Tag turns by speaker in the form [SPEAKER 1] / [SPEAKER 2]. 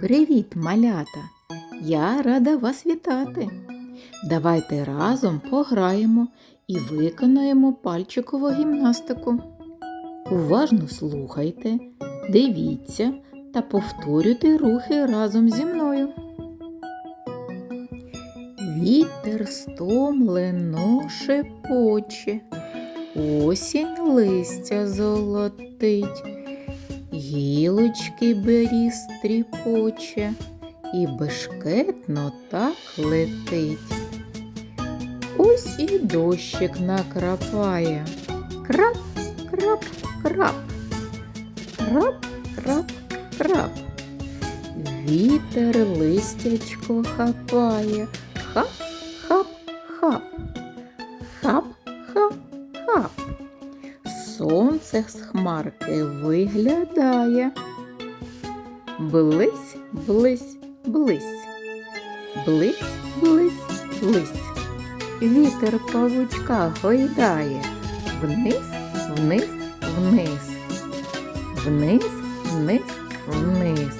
[SPEAKER 1] Привіт, малята! Я рада вас вітати. Давайте разом пограємо і виконаємо пальчикову гімнастику. Уважно слухайте, дивіться та повторюйте рухи разом зі мною. Вітер стомлено шепоче, осінь листя золотить. Гілочки беріз стріпоче і бешкетно так летить. Ось і дощик накрапає. Крап, крап, крап. Крап, крап, крап. Вітер листячко хапає. Хап, хап, хап. Хап, хап, хап. Сонце з хмарки виглядає. Блись, блись, блись. Блись, блись, блись. Вітер павучка гойдає. Вниз, вниз, вниз. Вниз, вниз, вниз.